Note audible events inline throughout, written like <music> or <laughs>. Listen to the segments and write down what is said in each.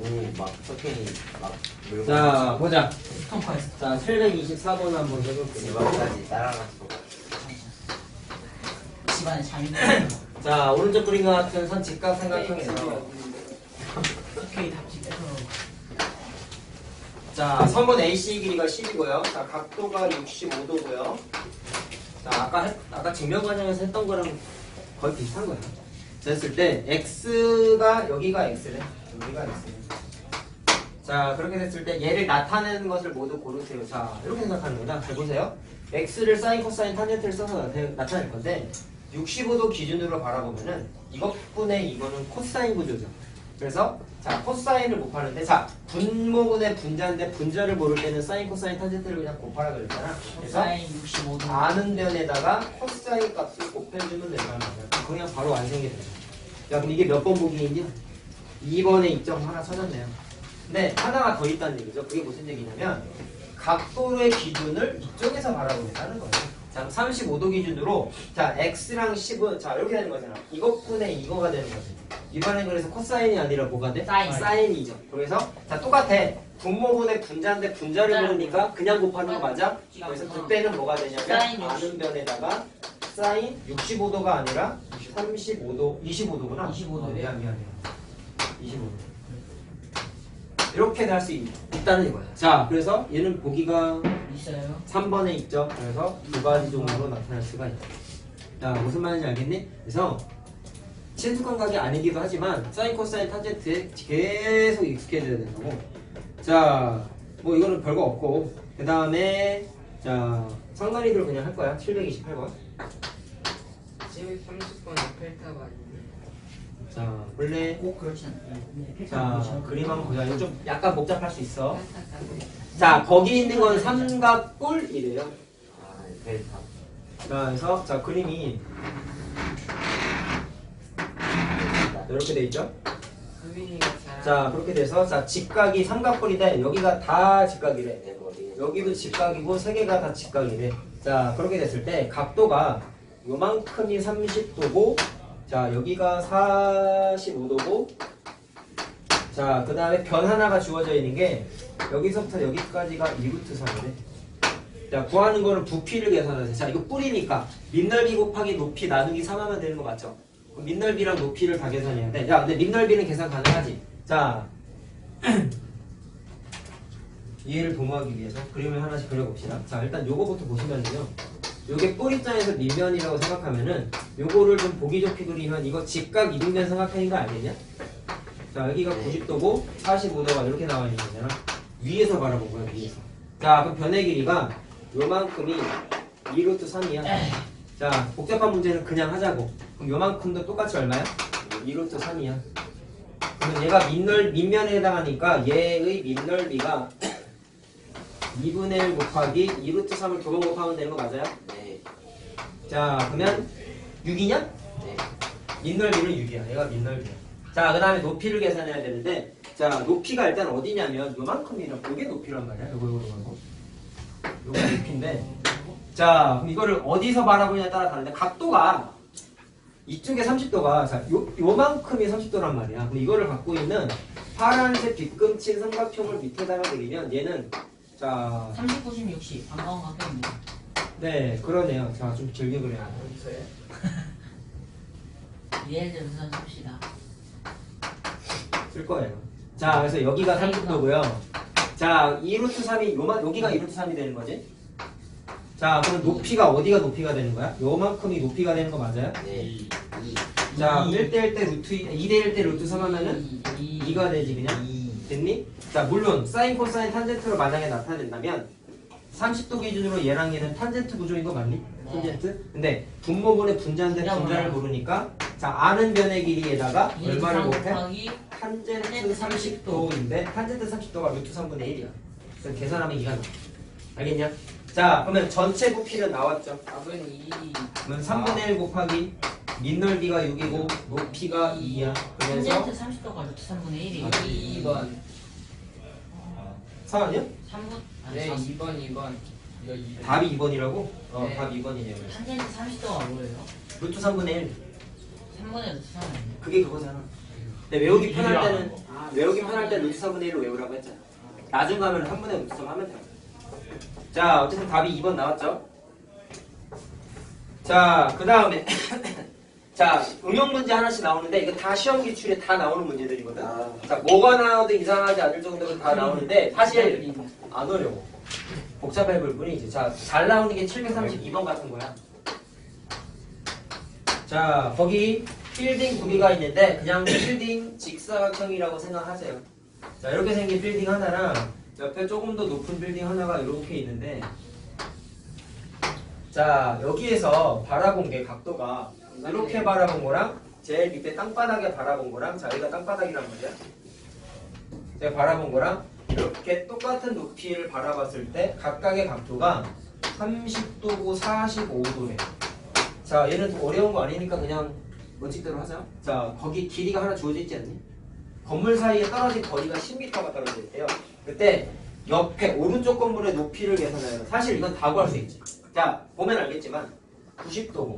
오막 석현이 막 물고 자 보자. 자 724번 한번 해볼게요. 대박까지 따라갔어. 집안에 잠이 <laughs> 드는 자 오른쪽 그림과 같은 선 직각 삼각형에서 답집에서 자 선분 AC 길이가 10이고요. 자 각도가 65도고요. 자 아까 했- 아까 증명 과정에서 했던 거랑 거의 비슷한 거예요. 자, 했을 때 x가 여기가 x래. 여기가 x래. 자 그렇게 됐을 때 얘를 나타내는 것을 모두 고르세요. 자 이렇게 생각하는 거다. 잘 보세요. x를 사인 코사인 탄젠트를 써서 나타- 나타 낼 건데 65도 기준으로 바라보면은 이것분의 이거는 코사인 구조죠. 그래서 자 코사인을 곱하는데 자 분모분의 분자인데 분자를 모를 때는 사인 코사인 탄젠트를 그냥 곱하라 그랬잖아. 그래서 사인 65도 아는 변에다가 코사인 값을 곱해주면 된다는 거야. 그냥 바로 완성이 되죠. 야 그럼 이게 몇 번 보기인지 2번에 입점 하나 찾았네요. 근데 하나가 더 있다는 얘기죠. 그게 무슨 얘기냐면 각도의 기준을 이쪽에서 바라보겠다는 거예요. 자, 35도 기준으로 자 x랑 10은 자 이렇게 되는 거잖아. 이것분의 이거가 되는 거지. 이번엔 그래서 코사인이 아니라 뭐가 돼? 사인. 사인이죠. 그래서 자 똑같아. 분모분의 분자인데 분자를 모르니까 그냥 곱하는 거 맞아? 그래서 그때는 뭐가 되냐면 사인 아는 변에다가 사인 65도가 아니라 35도 25도구나. 25도. 어, 미안 미안 미안. 25도. 이렇게 할 수 있다는 거야. 자, 그래서 얘는 보기가 있어요 3번에 있죠. 그래서 두 가지 종류로 나타날 수가 있다. 자, 무슨 말인지 알겠니? 그래서 친숙한 각이 아니기도 하지만 사인, 코사인, 탄젠트에 계속 익숙해져야 된다고. 자, 뭐 이거는 별거 없고 그 다음에 자 상관이들 그냥 할 거야. 728번. 30번 펠타가 자, 원래 꼭 그렇지 않아요 자 그림 한번 보자. 이거 좀 약간 복잡할 수 있어. 자, 거기 있는 건 삼각뿔이래요. 아 펠타. 자, 그래서 자 그림이 이렇게 돼 있죠. 자 그렇게 돼서 자 직각이 삼각뿔인데 여기가 다 직각이래. 여기도 직각이고 세 개가 다 직각이래. 자 그렇게 됐을 때 각도가 요만큼이 30도고 자 여기가 45도고 자 그 다음에 변 하나가 주어져 있는 게 여기서부터 여기까지가 2루트 3이래. 자 구하는 거는 부피를 계산하세요. 자 이거 뿔이니까 밑넓이 곱하기 높이 나누기 3 하면 되는 거 맞죠? 밑넓이랑 높이를 다 계산해야 돼. 야 근데 밑넓이는 계산 가능하지? 자 <clears throat> 이해를 도모하기 위해서 그림을 하나씩 그려봅시다. 자 일단 요거부터 보시면요. 요게 뿔 입장에서 밑면이라고 생각하면은 요거를 좀 보기 좋게 그리면 이거 직각 이등변 삼각형인 거 알겠냐? 자 여기가 90도고 45도가 이렇게 나와 있는 거잖아. 위에서 바라본 거야 위에서. 자 그럼 변의 길이가 요만큼이 2루트 3이야. 자 복잡한 문제는 그냥 하자고. 그럼 요만큼도 똑같이 얼마야? 2루트 3이야. 그러면 얘가 밑넓 밑면에 해당하니까 얘의 밑넓이가 2분의 1 곱하기 2루트 3을 두 번 곱하면 되는 거 맞아요? 네. 자 그러면 6이냐? 네. 밑넓이는 6이야. 얘가 밑넓이야. 자, 그 다음에 높이를 계산해야 되는데, 자, 높이가 일단 어디냐면, 요만큼이란, 요게 높이란 말이야. 요거, 요거, 요거. 요게 높이인데, 자, 그럼 이거를 어디서 바라보냐에 따라 다른데, 각도가, 이쪽에 30도가, 자, 요, 요만큼이 30도란 말이야. 그럼 이거를 갖고 있는 파란색 빗금칠 삼각형을 밑에다가 그리면, 얘는, 자, 30, 90, 60 반가운 각도입니다 네, 그러네요. 자, 좀 길게. 어디서요? 예를 들어서 삽시다 쓸 거예요. 자, 그래서 여기가 30도고요. 자, 2루트 3이 요만 여기가 2루트 3이 되는 거지? 자, 그럼 높이가 어디가 높이가 되는 거야? 요만큼이 높이가 되는 거 맞아요? 네. 이. 자, 이. 1대1 때 루트 2, 2대1 때 루트 3 하면은 2 가 되지 그냥? 됐니? 자, 물론 사인 코사인 탄젠트로 만약에 나타낸다면 30도 기준으로 얘랑 얘는 탄젠트 구조인 거 맞니? 네. 탄젠트? 근데 분모분의 분자인데 그냥 분자를 몰라요. 모르니까 자, 아는 변의 길이에다가 얼마를 곱해? 곱하기 탄젠트 30도인데 탄젠트 30도가 루트 3분의 1이야. 그래서 계산하면 2가 나와. 알겠냐? 자, 그러면 전체 부피는 나왔죠. 답은 2. 그러면 3분의 1 곱하기 밑넓이가 6이고 높이가 2야. 그래서 탄젠트 30도가 루트 3분의 1이에요 2번. 4 아니야? 3분 아니 네, 4 2번, 2번. 이거 2번. 답이 2번이라고? 어, 네. 답 2번이네요. 탄젠트 30도가 뭐예요? 루트 3분의 1. 3분의 루트 3 아니에요? 그게 그거잖아. 근데 외우기 편할 때는 아, 외우기 편할 때 루트 4분의 1로 외우라고 했잖아. 나중 가면 3분의 루트 3 하면 돼. 자, 어쨌든 답이 2번 나왔죠? 자, 그 다음에. <laughs> 자, 응용 문제 하나씩 나오는데, 이거 다 시험 기출에 다 나오는 문제들이거든. 아. 자, 뭐가 나와도 이상하지 않을 정도로 다 나오는데, 사실 안 어려워. 복잡해 볼 뿐이지. 자, 잘 나오는 게 732번 같은 거야. 자, 거기 필딩 두 개가 있는데 그냥 필딩 직사각형이라고 생각하세요. 자, 이렇게 생긴 필딩 하나랑 옆에 조금 더 높은 필딩 하나가 이렇게 있는데 자, 여기에서 바라본 게 각도가 이렇게 바라본 거랑 제일 밑에 땅바닥에 바라본 거랑 자, 여기가 땅바닥이란 말이야. 제가 바라본 거랑 이렇게 똑같은 높이를 바라봤을 때 각각의 각도가 30도고 45도래. 자, 얘는 더 어려운 거 아니니까 그냥 원칙대로 하자. 자, 거기 길이가 하나 주어져 있지 않니? 건물 사이에 떨어진 거리가 10m가 떨어져 있대요. 그때 옆에 오른쪽 건물의 높이를 계산해요. 사실 이건 다 구할 수 있지. 자, 보면 알겠지만 90도고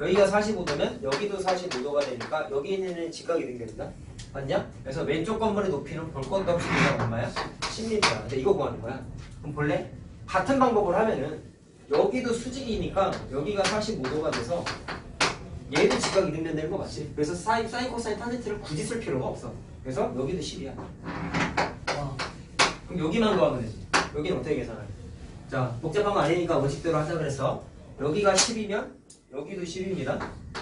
여기가 45도면 여기도 45도가 되니까 여기 있는 애는 직각이 생긴다. 맞냐? 그래서 왼쪽 건물의 높이는 볼 것도 없이 얼마야? 10m야. 근데 이거 구하는 거야. 그럼 볼래? 같은 방법을 하면은 여기도 수직이니까 여기가 45도가 돼서 얘도 직각 이등변 되는 거 맞지? 그래서 사인, 사인, 코사인, 탄젠트를 굳이 쓸 필요가 없어. 그래서 여기도 10이야. 와, 그럼 여기만 구하면 되지. 여기는 어떻게 계산하냐? 자, 복잡한 거 아니니까 원칙대로 하자 그랬어. 여기가 10이면 여기도 10입니다.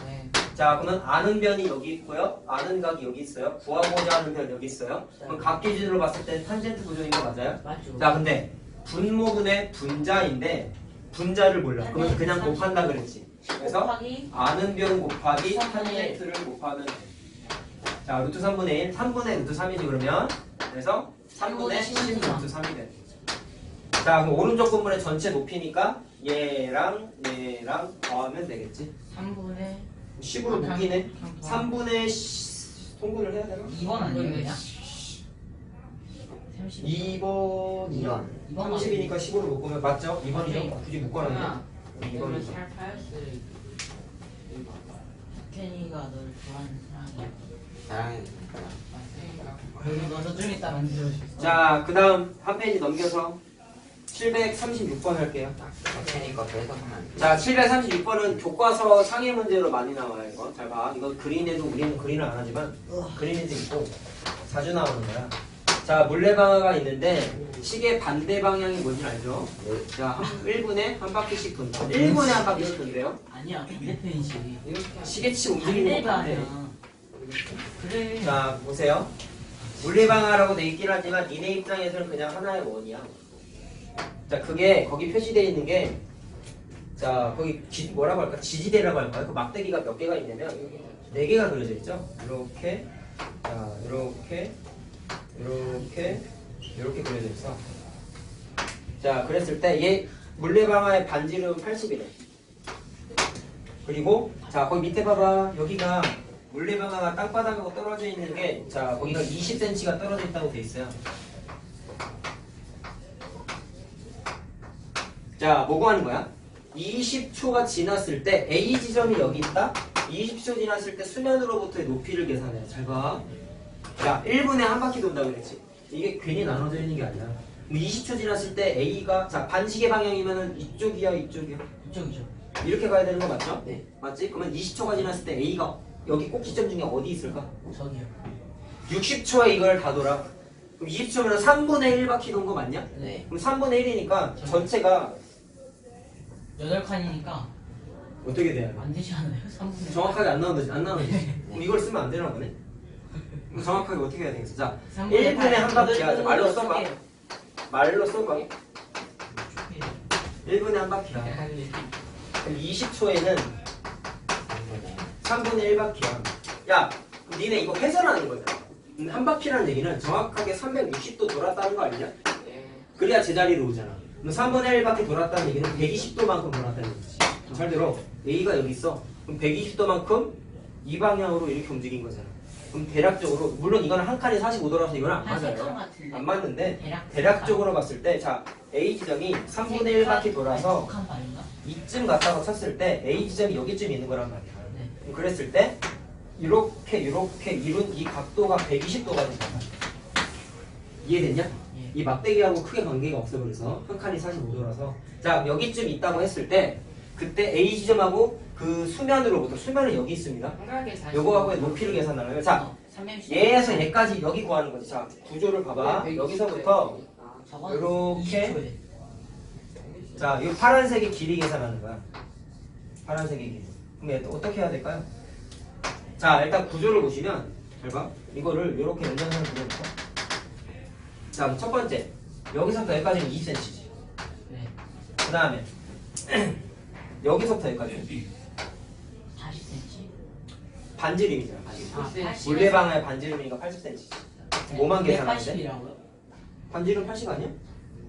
네. 자, 그러면 아는 변이 여기 있고요. 아는 각이 여기 있어요. 구하고자 하는 변 여기 있어요. 그럼 각 기준으로 봤을 때 탄젠트 구조인 거 맞아요? 맞죠? 자, 근데 분모분의 분자인데 분자를 몰라. 그러면 그냥 곱한다 그랬지. 그래서 곱하기 아는 변 곱하기 3분의 탄젠트를 곱하면 돼. 자, 루트 3분의 1, 3분의 루트 3이지 그러면. 그래서 3분의 10 루트 3이 돼. 자, 그럼 오른쪽 건물의 전체 높이니까 얘랑 얘랑 더하면 되겠지. 3분의 10으로 묶이네. 3분의 10, 통분을 해야 되나? 2번 아니에요 그냥? 30 2번이요. 2번 30이니까 10으로 묶으면 맞죠? 2번이죠? 굳이 묶어놨네. 이거는 2번이죠. 살 파였어 kenny가 널 좋아하는 사람이야 사랑해니까 그리고 너도 좀 이따 만들어줄 자, 그 다음 한 페이지 넘겨서 736번 할게요. 돼. 자, 736번은 교과서 상해 문제로 많이 나와요, 이거. 잘 봐. 이거 그린에도 우리는 그린을 안 하지만 그린에도 있고 자주 나오는 거야. 자, 물레방아가 있는데 시계 반대 방향이 뭔지 알죠? 네. 자, 한 1분에 한 바퀴씩 돈다. 1분에 한 바퀴씩 돈대요. 아니야 반대편이지 시계치 움직이는 것 같아. 반대방이야 그래 자, 보세요. 물리방아라고 돼 있긴 하지만 니네 입장에서는 그냥 하나의 원이야. 자, 그게 거기 표시되어 있는 게, 자, 거기 지, 뭐라고 할까? 지지대라고 할까요? 그 막대기가 몇 개가 있냐면, 네 개가 그려져 있죠? 이렇게, 자, 이렇게, 이렇게, 이렇게 그려져 있어. 자, 그랬을 때 얘 물레방아의 반지름은 80이래. 그리고 자 거기 밑에 봐봐 여기가 물레방아가 땅바닥하고 떨어져 있는 게 자 거기가 20cm가 떨어져 있다고 돼 있어요. 자 뭐고 하는 거야? 20초가 지났을 때 A 지점이 여기 있다. 20초 지났을 때 수면으로부터의 높이를 계산해. 잘 봐. 자 1분에 한 바퀴 돈다 그랬지. 이게 괜히 나눠져 있는 게 아니야. 그럼 20초 지났을 때 A가 자 반시계 방향이면은 이쪽이야 이쪽이야. 이쪽이죠 이렇게 가야 되는 거 맞죠? 네. 맞지? 그러면 20초가 지났을 때 A가 여기 꼭 지점 중에 어디 있을까? 저기요 60초에 이걸 다 돌아. 그럼 20초면 3분의 1바퀴 돈 거 맞냐? 네 그럼 3분의 1이니까 전체가 8칸이니까 어떻게 돼야 돼? 안 되지 않아요? 3분의 정확하게 안 나오지 안 나오지. <laughs> 그럼 이걸 쓰면 안 보네. 그럼 정확하게 어떻게 해야 되겠어? 자, 1분에 한 바퀴야. 말로 써봐. 말로 써봐. 1분에 한 바퀴야. 그럼 20초에는 3분의 1바퀴야. 야, 니네 이거 회전하는 거잖아. 음, 한 바퀴라는 얘기는 정확하게 360도 돌았다는 거 아니냐? 네. 그래야 제자리로 오잖아. 그럼 3분의 1바퀴 돌았다는 얘기는 120도만큼 돌았다는 얘기지. 잘 들어. A가 여기 있어. 그럼 120도만큼 이 방향으로 이렇게 움직인 거잖아. 그럼 대략적으로, 물론 이거는 한 칸이 45도라서 이거는 안 맞아요. 안 맞는데, 대략 대략 적으로 봤을 때, 자, A 지점이 3분의 1바퀴 돌아서? 이쯤 갔다고 쳤을 때 A 지점이 여기쯤 있는 거란 말이야. 네 그랬을 때 이렇게 이렇게 이룬 이 각도가 120도가 된다. 이해됐냐? 예. 이 막대기하고 크게 관계가 없어 그래서 한 칸이 45도라서 자 여기쯤 있다고 했을 때 그때 A 지점하고 그 수면으로부터 수면은 여기 있습니다. 요거하고의 높이를 계산하려면 자 어, 360. 얘에서 얘까지 여기 구하는 거지. 자 구조를 봐봐. 여기서부터 저건 요렇게 20초에. 자, 이 파란색의 길이 계산하는 거야. 파란색의 길이. 그럼 얘 어떻게 해야 될까요? 자, 일단 구조를 보시면 잘 봐. 이거를 이렇게 연장선을 그려볼까? 자, 그럼 첫 번째. 여기서부터 여기까지는 20cm지. 네. 그 다음에 <clears throat> 여기서부터 여기까지 40cm. 반지름이잖아. 반지름. 아, 80. 물레방아의 반지름이니까 80cm지. 뭐만? 80이라고요? 반지름 80 아니야?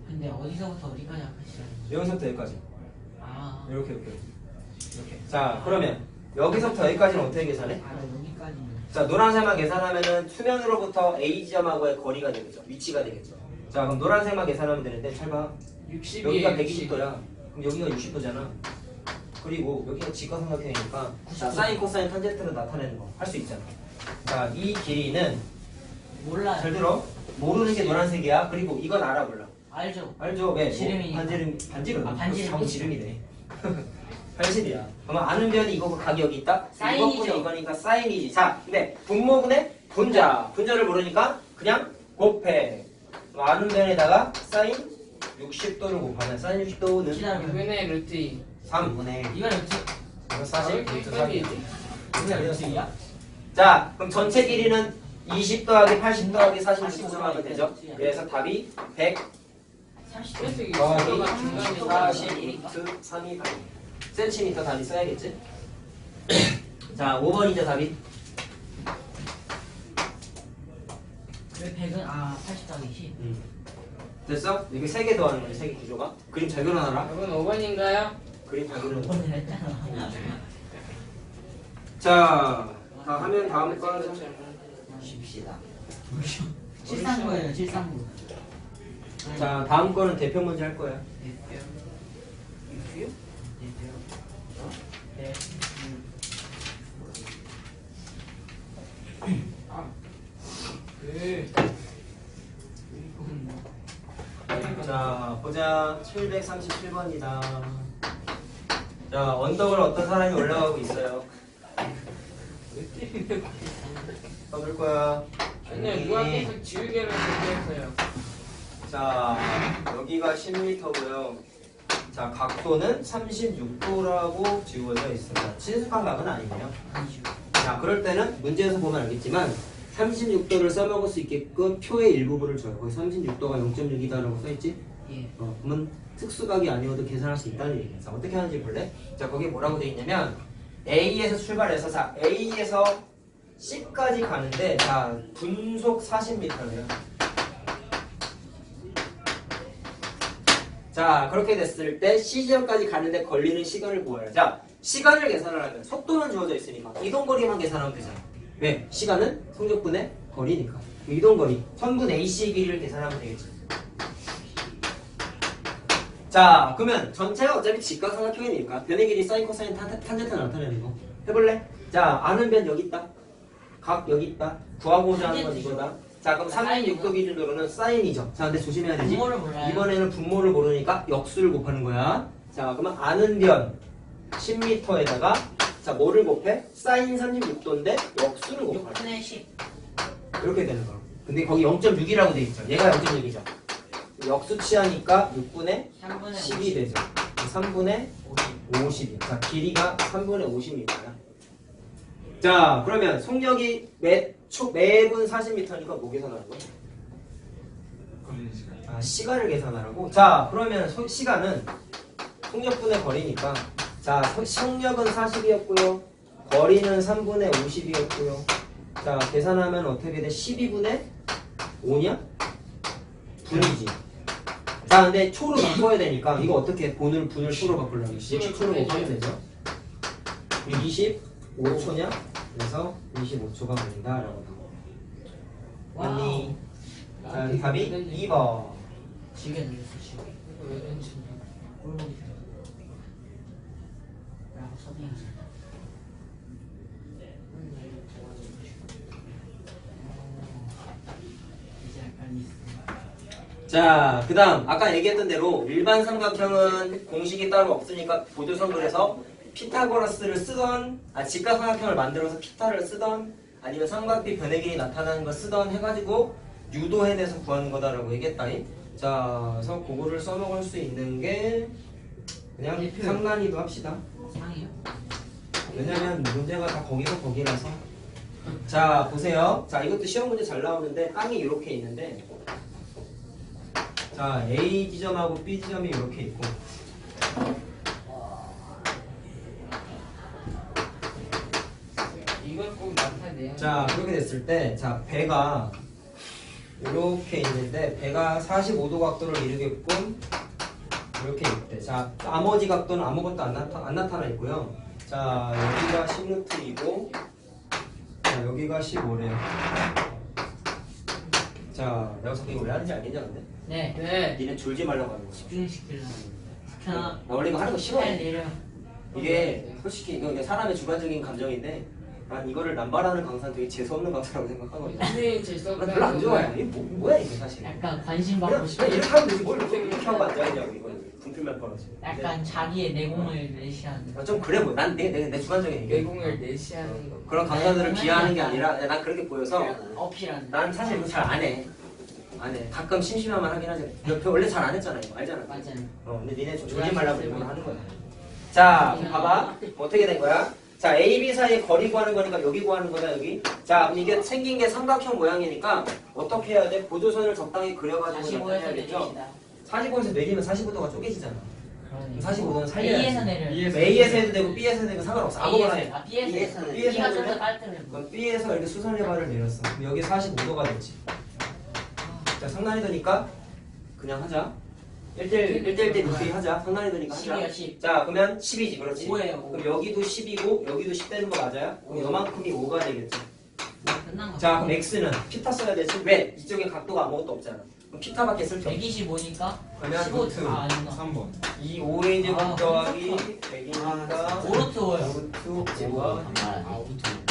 근데 어디서부터 어디까지 아까시라는 여기서부터 여기까지. 아. 이렇게 이렇게. 이렇게. 자, 그러면 여기서부터 여기까지는 어떻게 계산해? 아, 여기까지는. 자 노란색만 계산하면은 수면으로부터 A 지점하고의 거리가 되겠죠. 위치가 되겠죠. 자 그럼 노란색만 계산하면 되는데 잘 봐 60이 여기가 120도야. 그럼 여기가 60도잖아. 그리고 여기가 직각삼각형이니까 자 사인 코사인 탄젠트로 나타내는 거. 할 수 있잖아. 자 이 길이는 몰라요. 잘 들어? 모르는 게 노란색이야. 그리고 이건 알아 몰라. 알죠? 알죠? 왜 지름이니까. 반지름 반지름. 아, 반지름. 정 지름이네 <laughs> 80이야 그러면 아는 변이 이거고 각이 여기 있다 사인이죠. 이거분이 이거니까 사인이지 자 근데 분모분의 분자 분자를 모르니까 그냥 곱해 아는 변에다가 사인 60도를 곱하면 사인 60도는 기다려. 6분의 루트 2. 3분의 이거 이렇게. 40 루트 3이지 이거 이렇게야? 자 그럼 전체 길이는 20 더하기 80 더하기 40 수정하면 되죠 그래서 답이 100 30. 그래서 이게 더하기 중간가 중간에 40 루트 3이 답입니다 센티미터 답이 써야겠지? <clears throat> 자 5번이죠 답이 왜 100은 아, 80 더하기 20. 됐어? 이게 세개 더하는 거지 세개 구조가 그림 잘 그려놔라 여러분 5번인가요? 그림 잘 그려놔 오늘 했잖아. 자 다 하면 다음 거 하자 쉽시다. 739예요, 739. 자 다음 거는 대표 문제 할 거야 육수요? 네. 자 보자 737번이다 자 언덕을 어떤 사람이 올라가고 있어요 써볼 거야 아니요 누가 계속 지우개를 준비했어요. 자 여기가 10m고요 자 각도는 36도라고 지워져 있습니다 친숙한 각은 아니고요. 자 그럴 때는 문제에서 보면 알겠지만 36도를 써먹을 수 있게끔 표의 일부분을 줘요 거기 36도가 0.6이다라고 써있지 예. 어, 그러면 특수각이 아니어도 계산할 수 있다는 얘기예요 자 어떻게 하는지 볼래? 자 거기에 뭐라고 돼 있냐면 A에서 출발해서 자 A에서 C까지 가는데 자 분속 40m래요 자 그렇게 됐을 때 C지점까지 가는데 걸리는 시간을 구해요 자. 시간을 계산하려면 속도는 주어져 있으니까 이동거리만 계산하면 되잖아. 왜? 시간은 성적분의 거리니까. 이동거리 선분 AC 길이를 계산하면 되겠지. 자 그러면 전체가 어차피 직각삼각형이니까 변의 길이 사인 코사인 탄- 탄젠트 나타내는 거 해볼래? 자 아는 변 여기 있다. 각 여기 있다. 구하고자 하는 건 이거다 자 그럼 36도 기준으로는 사인이죠 자 근데 조심해야 되지 분모를 몰라요. 이번에는 분모를 모르니까 역수를 곱하는 거야 자 그러면 아는 변 10m에다가 자 뭐를 곱해? 사인 36도인데 역수를 곱하는 6분의 10. 이렇게 되는 거야 근데 거기 0.6이라고 돼 있죠 얘가 0.6이죠 역수 취하니까 6분의 3분의 10이 되죠. 3분의 50. 자, 길이가 3분의 50m야. 자, 그러면 속력이 매, 초, 매분 40m니까 뭐 계산하는 거야? 아, 시간을 계산하라고? 자, 그러면 소- 시간은 속력분의 거리니까 자, 소- 속력은 40이었고요. 거리는 3분의 50이었고요. 자, 계산하면 어떻게 돼? 12분의 5냐? 분이지. 자, 근데 초로 바꿔야 되니까 이거 어떻게 본을 분을 초로 바꾸려면 60초로 곱하면 되죠. 25초냐? 그래서 25초가 걸린다 라고 나옵니다 언니. 자 답이 2번 지금 안 되겠어 지게 왠지 꼴보기 싫어 라고 써내야지 자, 그 다음 아까 얘기했던 대로 일반 삼각형은 공식이 따로 없으니까 보조선 그래서 피타고라스를 쓰던, 아, 직각삼각형을 만들어서 피타를 쓰던, 아니면 삼각비 변의 길이 나타나는 걸 쓰던 해가지고 유도해내서 구하는 거다라고 얘기했다니. 자, 그래서 그거를 써먹을 수 있는 게 그냥. 상난이도 합시다. 상이요? 왜냐면 문제가 다 거기서 거기라서. 자, 보세요. 자, 이것도 시험 문제 잘 나오는데 땅이 이렇게 있는데 자, A 지점하고 B 지점이 이렇게 있고 이걸 꼭 나타내야 자, 그렇게 됐을 때 자, 배가 이렇게 있는데 배가 45도 각도를 이루게끔 이렇게 있대. 자, 나머지 각도는 아무것도 안, 나타, 안 나타나 있고요. 자, 여기가 10루트이고 자, 여기가 15래요. 자, 내가 자꾸 이거 왜 하는지 알겠냐 근데? 네. 네. 니네 졸지 말라고 하는 거야. 집중시키려고. 하나. 나 원래 이거 하는 거 싫어해. 잘 내려. 이게 솔직히 이거 그냥 사람의 주관적인 감정인데 난 이거를 남발하는 강사는 되게 재수없는 강사라고 생각하거든. 선생님 재수없 난 별로 안 좋아해. 이게 뭐, 뭐야 이게 사실. 약간 관심 그냥, 받고 싶어. 그냥 이렇게 하면 되지 뭘 이렇게, 이렇게 하고 앉아있냐고 이거는 분필만 벌어지. 약간 자기의 내공을 내시하는. 좀 그래 보여. 난내 내 내 주관적인 얘기. 내공을 내시하는 거. 그런 강사들을 비하하는 게 아니라 그냥 난 그렇게 보여서 어필하는. 난 사실 이거 잘 안 해. 안 해. 가끔 심심하면 하긴 하지. 너 원래 잘 안 했잖아 이거 알잖아. 맞아요. 어, 근데 니네 좀 말라고 이걸 하는 거야. 자, 그럼 봐봐. 어떻게 된 거야? 자, A, B 사이에 거리 구하는 거니까 여기 구하는 거다, 여기. 자, 그럼 이게 생긴 게 삼각형 모양이니까 어떻게 해야 돼? 보조선을 적당히 그려가지고 45에서 나타내야겠죠? 내립시다. 45에서 내리면 45도가 쪼개지잖아. 그러네. 45도는 살려야지. A에서 내려. E에서 A에서 해도 되고 B에서 해도 되고 상관없어. 아무거나 해. 아 B에서. B에서 B가 좀 해도 더 돼? 깔끔해. 보여. 그럼 B에서 이렇게 수선레바를 내렸어. 그럼 여기 45도가 됐지. 자, 상난이 되니까 그냥 하자. 1대1, 1대1 대 루트이 하자. 상난이 되니까 하자. 10이요 10. 자, 그러면 10이지, 그렇지? 5예요. 5. 그럼 여기도 10이고 여기도 10 되는 거 맞아요? 그럼 요만큼이 5가 되겠죠. 끝난 거. 자, 그럼 x는 피타 써야 되지? 왜? 이쪽에 각도가 아무것도 없잖아. 그럼 피타밖에 쓸게 없어. 125니까 그러면 15. 루트 아 아니구나. 3번. 이 5의 제곱 아, 더하기 그렇구나. 100이니까 오로트 5요. 루트 제곱 아, 오토.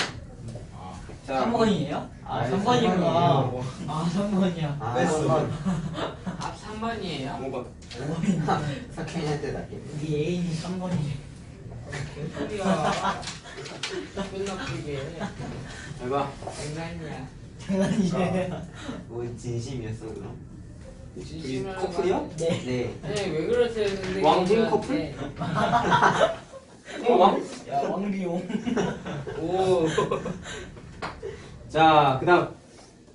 자, 3번이에요? 아 아, 3번이구나. 삼번이에요. 아 3번이야. 아, 뺐어. 앞 3번이에요. 5번. 석현이한테 낫게. 우리 애인이 3번이래. 소리야. 끝나쁘게. 잘 봐. 장난이야. 장난이에요. 뭐 진심이었어 그럼? 진심으로 커플이야? 네. 네. 네, 왜 그러세요, 선생님? 왕tim 저한테. 어, 왕? 야 왕비용. 오. <laughs> 자, 그 다음.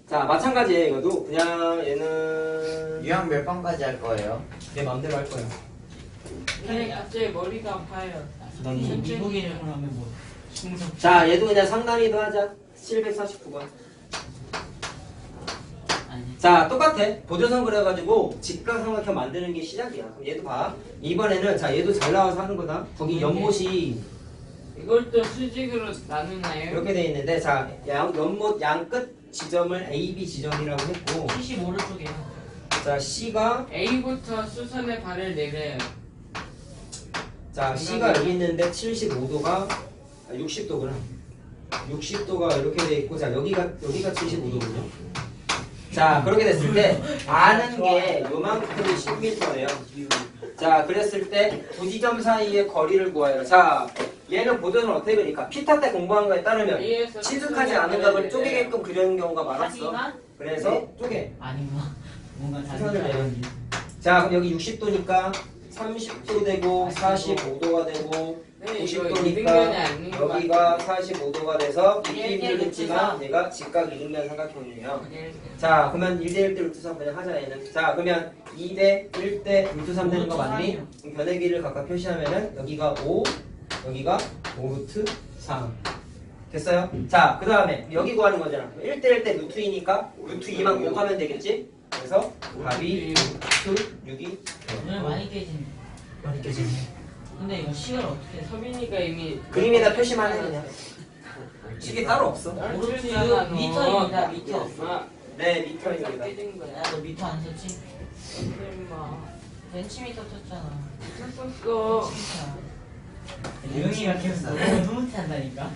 자, 마찬가지예요, 이것도. 그냥 얘는 유형 몇 번까지 할 거예요? 내 마음대로 할 거야. 선생님, 갑자기 머리가 아파요. 이 미국인을 그러면 뭐 충성. 자, 얘도 그냥 상단위도 하자. 749번. 아니. 자, 똑같아. 보조선 그려가지고 직각삼각형 만드는 게 시작이야. 그럼 얘도 봐. 이번에는 자, 얘도 잘 나와서 하는 거다. 거기 연못이 이걸 또 수직으로 나누나요? 이렇게 돼 있는데, 자, 양, 연못 양끝 지점을 A, B 지점이라고 했고, 75를 쪽이에요. 자, C가 A부터 수선의 발을 내려요. 자, C가 여기 있는데 75도가 60도구나. 60도가 이렇게 돼 있고, 자, 여기가, 여기가 75도군요. 자, 그렇게 됐을 때, 아는 게 요만큼이 10m예요. 자, 그랬을 때, 두 지점 사이의 거리를 구하여. 자, 얘는 보조선 어떻게 그러니까, 피타 때 공부한 거에 따르면, 친숙하지 않은 내려요. 쪼개게끔 그리는 경우가 많았어. 그래서, 쪼개. 아니구나. <laughs> 뭔가 다른. 자, 그럼 여기 60도니까, 30도 되고, 45도가 되고, 네, 이거 이등변이 아닌 것 90도니까 같아요. 여기가 45도가 돼서 루트 얘가 직각 이등변 삼각형이에요. 네. 자 그러면 1대 1대 루트 3 그냥 하자 얘는. 자 그러면 2대 1대 루트 3 되는 거 맞니? 삼이요. 그럼 변의 길을 각각 표시하면은 여기가 5 여기가 5 루트 3 됐어요? 자 그 다음에 여기 구하는 거잖아. 1대 1대 루트 2니까 루트 2만 곱하면 되겠지? 그래서 답이 루트 6이 오늘 많이 깨지네. 많이 깨지네. 근데 이거 식을 어떻게 해? 서빈이가 이미 그림에다 표시만 해 그냥. 식이 따로 없어. 오른쪽 잖아 미터입니다, 미터. 네 미터 미터입니다. 깨진 거야. 야, 너 미터 안 썼지? 설마. 센치미터 썼잖아. 썼었어. 유영이가 계속 너무 흐뭇해한다니까.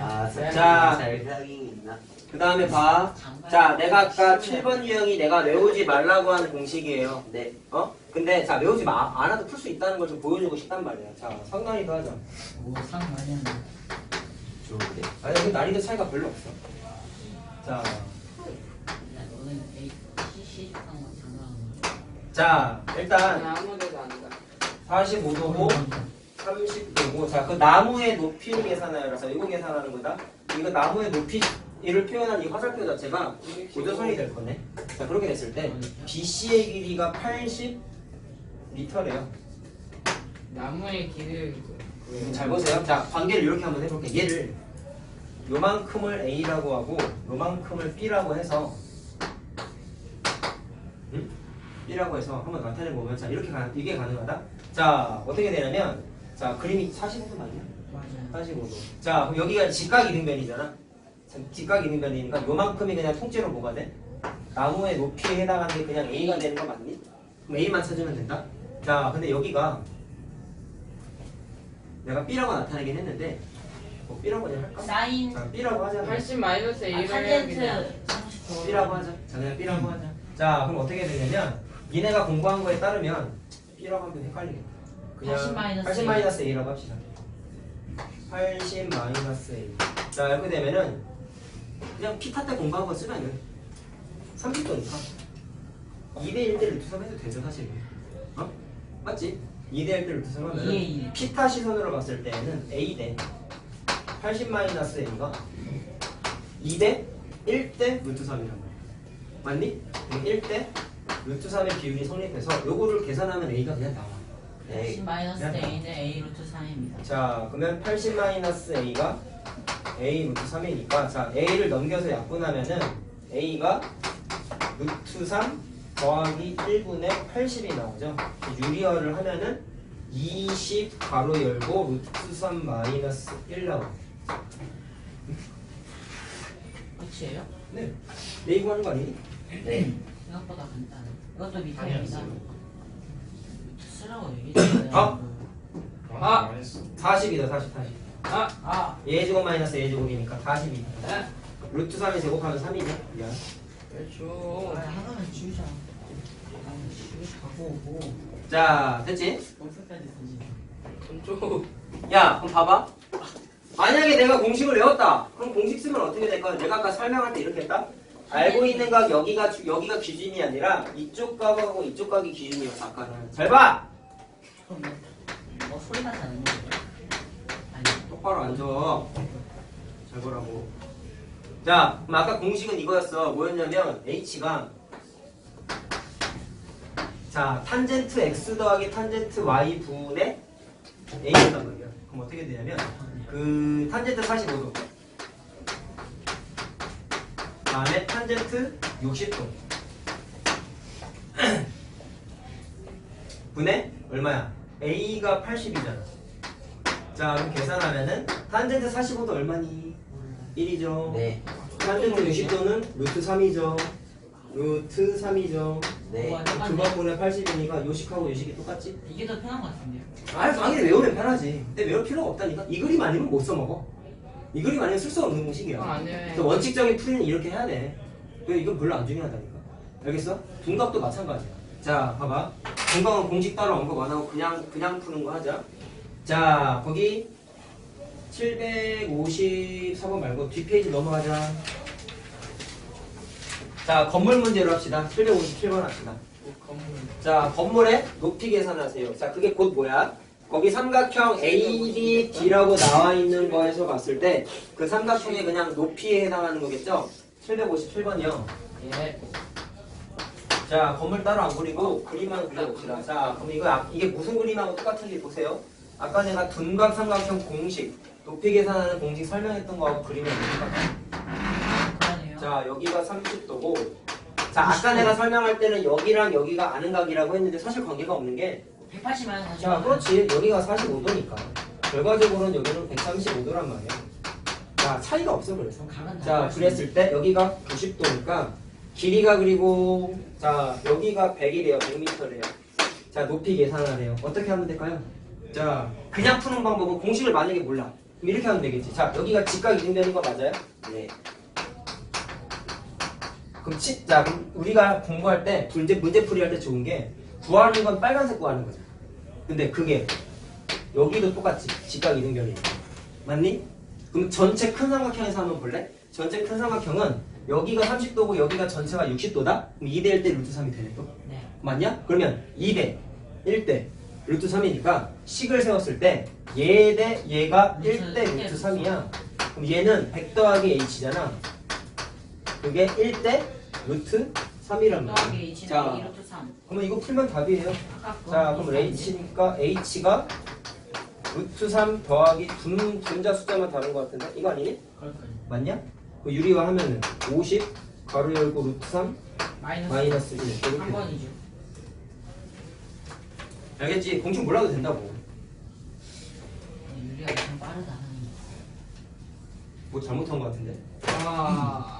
아, 자. 잘 사긴 있나? 그 다음에 봐. 자, 내가 아까 7번 유형이 내가 외우지 말라고 하는 공식이에요. 네. 어? 근데 자, 외우지 마, 않아도 풀 수 있다는 걸 좀 보여주고 싶단 말이야. 자, 상당히도 하자. 오 상 많이 한다. 좋은데. 아니, 그 난이도 차이가 별로 없어. 자, 야 너는 A C 한거 장난하는 거야? 자, 일단 아무 데도 안 가. 45도고 30도고 자, 그 나무의 높이를 계산하여 서 이거 계산하는 거다. 이거 나무의 높이를 표현한 이 화살표 자체가 고조선이 될 거네. 자, 그렇게 됐을 때 BC의 길이가 80m래요. 나무의 길을 그- 잘 보세요. 자, 관계를 이렇게 한번 해볼게요. 얘를 요만큼을 A라고 하고 요만큼을 B라고 해서 응? B라고 해서 한번 나타내 보면 자 이렇게 가, 이게 가능하다. 자 어떻게 되냐면 자 그림이 45도 맞냐? 맞아요. 45도. 자 그럼 여기가 직각 이등변이잖아. 자, 직각 이등변이니까 요만큼이 그냥 통째로 뭐가 돼? 나무의 높이에 해당하는 게 그냥 A가 되는 거 맞니? 그럼 A만 찾으면 된다. 자 근데 여기가 내가 B라고 나타내긴 했는데 뭐 B라고 그냥 할까? 사인 자 B라고 하자. 80 마이너스 아, 1을 탄젠트 30도. B라고 하자. 자 그냥 B라고 하자. 자 그럼 어떻게 되냐면 니네가 공부한 거에 따르면 B라고 하면 헷갈리겠다. 80 마이너스 80 마이너스 A라고 합시다. 80 마이너스 A. 자 이렇게 되면은 그냥 피타 때 공부한 거 쓰면은 30도니까 2대 1대를 투성해도 되죠 사실은. 어? 맞지? 2대 1대를 투성하면 2에 1. 피타 시선으로 봤을 때는 A 대 80 마이너스 A가 2대 1대 루트 3이란 말이야. 맞니? 1대 루트 3의 비율이 성립해서 요거를 계산하면 A가 그냥 나와. 80 마이너스 그냥 나와. A는 A 루트 3입니다. 자, 그러면 80 마이너스 A가 A 루트 3이니까 자, A를 넘겨서 약분하면은 A가 루트 3 더하기 1분의 80이 나오죠. 유리어를 하면은 20 가로 열고 루트 3 마이너스 1 나와요. 끝이에요? 네. A 구하는 거 아니니? 네. 생각보다 간단해. 이것도 밑에입니다. 쓰라고 얘기했어요. 아! 아! 40이다, 40, 40. 아! 아! A 제곱 마이너스 A 제곱이니까 40이. 아! 루트 3에 제곱하면 3이죠? 미안. 그렇죠. 아, 하나는 지우자. 아, 지우자고 오고. 자, 됐지? 어디까지 쓰지? 좀 야, 그럼 봐봐. 만약에 내가 공식을 외웠다. 그럼 공식 쓰면 어떻게 될까? 내가 아까 설명할 때 이렇게 했다. 알고 있는 각 여기가 주- 여기가 기준이 아니라 이쪽 각하고 이쪽 각이 기준이었어 아까는. 잘 봐. 뭐 소리 나지 않는 거예요? 아니. 똑바로 앉아. 잘 보라고. 자, 그럼 아까 공식은 이거였어. 뭐였냐면 h가 자 탄젠트 x 더하기 탄젠트 y 분의 a였단 말이야. 그럼 어떻게 되냐면 그 탄젠트 45도. 다음에 탄젠트 60도. <clears throat> 분의 얼마야? a가 80이잖아. 자, 그럼 계산하면은 탄젠트 45도 얼마니? 1이죠. 네. 탄젠트 60도는 루트 3이죠. 루트 3이죠. 네. 두 번 분의 80이니까 요식하고 요식이 똑같지? 이게 더 편한 것 같은데요? 아, 당연히 외우면 편하지. 근데 외울 필요가 없다니까. 이 그림 아니면 못 써먹어. 이 그림 아니면 쓸수 없는 공식이야. 그래서 원칙적인 풀이는 이렇게 해야 돼. 왜 이건 별로 안 중요하다니까. 알겠어? 둔각도 마찬가지야. 자, 봐봐. 둔각은 공식 따로 언급 안 하고 그냥 그냥 푸는 거 하자. 자, 거기 754번 말고 뒷페이지 넘어가자. 자, 건물 문제로 합시다. 757번 합시다. 건물. 자, 건물의 높이 계산하세요. 자, 그게 곧 뭐야? 거기 삼각형 ADD라고 나와 있는 거에서 봤을 때 그 삼각형의 그냥 높이에 해당하는 거겠죠? 757번이요. 예. 자, 건물 따로 안 그리고 그림만 그려봅시다. 자, 그럼 이거 아- 이게 무슨 그림하고 똑같은지 보세요. 아까 내가 둔각 삼각형 공식, 높이 계산하는 공식 설명했던 거하고 그림이 똑같아. 그러네요. 자, 여기가 30도고. 자, 아까 내가 설명할 때는 여기랑 여기가 아는 각이라고 했는데 사실 관계가 없는 게 180만 40만. 자, 그렇지. 여기가 45도니까. 결과적으로는 여기는 135도란 말이야. 자, 차이가 없어, 그래서. 자, 다 그랬을 때 여기가 90도니까 길이가 그리고 자, 여기가 100이래요. 100m래요. 자, 높이 계산하래요. 어떻게 하면 될까요? 자, 그냥 푸는 방법은 공식을 만약에 몰라. 그럼 이렇게 하면 되겠지. 자, 여기가 직각 이등변인 거 맞아요? 네. 그럼 치, 자, 그럼 우리가 공부할 때 문제 문제 풀이 할 때 좋은 게 구하는 건 빨간색 구하는 거죠. 근데 그게 여기도 똑같지. 직각 이등변이. 맞니? 그럼 전체 큰 삼각형에서 한번 볼래? 전체 큰 삼각형은 여기가 30도고 여기가 전체가 60도다? 그럼 2대 1대 루트 3이 되네 또. 네. 맞냐? 그러면 2대 1대 루트 3이니까 식을 세웠을 때 얘 대 얘가 루트 1대 일 루트 루트 3이야. 그럼 얘는 100 더하기 h잖아. 그게 1대 루트 3이란 더하기 말이야. H는 자, 2 루트 3. 그러면 이거 풀면 답이에요. 자, 그럼 h니까 h가 루트 3 더하기 분, 분자 숫자만 다른 것 같은데? 이거 아니니? 맞냐? 그 유리화 하면은 50 가로 열고 루트 3 마이너스, 마이너스 1 이렇게 한 돼. 번이죠. 알겠지? 공식 몰라도 된다고. 네, 유리가 좀 빠르다. 뭐 잘못한 것 같은데. 아,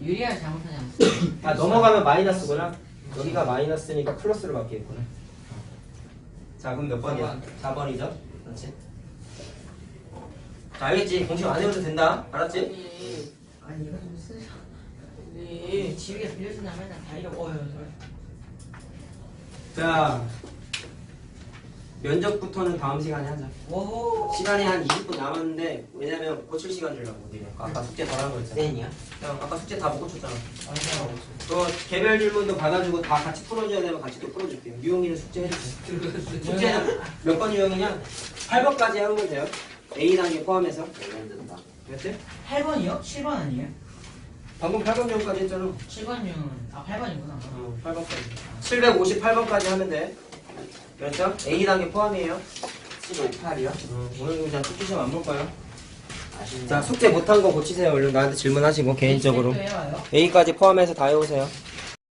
유리가 잘못하지 않습니다. <coughs> 아 넘어가면 마이너스구나. 여기가 마이너스니까 플러스를 받겠구나. 자 그럼 몇 번이야? 4번 이죠? 그렇지. 자 알겠지? 공식 안 해도 된다. 알았지? 아니 이거 좀 쓰자. 네. 지우개 빌려준다 맨날 다 잃어버려요. 자 면접부터는 다음 시간에 하자. 오. 시간이 한 20분 남았는데 왜냐면 고칠 시간 주려고 니네 아까 숙제 다한거 있잖아. 땡이야? 형 아까 숙제 다 못 고쳤잖아. 아니야. 또 개별 질문도 받아주고 다 같이 풀어줘야 되면 같이 또 풀어줄게요. 유용이는 숙제 해주세요. <laughs> 숙제는 몇 번 유형이냐? 8번까지 하면 돼요. A 단계 포함해서. 된다. 됐지? 8번이요? 7번 아니에요? 방금 8번 유형까지 했잖아. 7번이면 아 8번이구나. 어, 8번까지. 758번까지 하면 돼. 그렇죠? A 단계 포함이에요. 758이요? 어, 오늘 그냥 숙제 시험 안 볼 거예요. 아쉽네. 자, 숙제 못한 거 고치세요. 얼른 나한테 질문하시고 개인적으로. 또 해와요? A까지 포함해서 다 해오세요.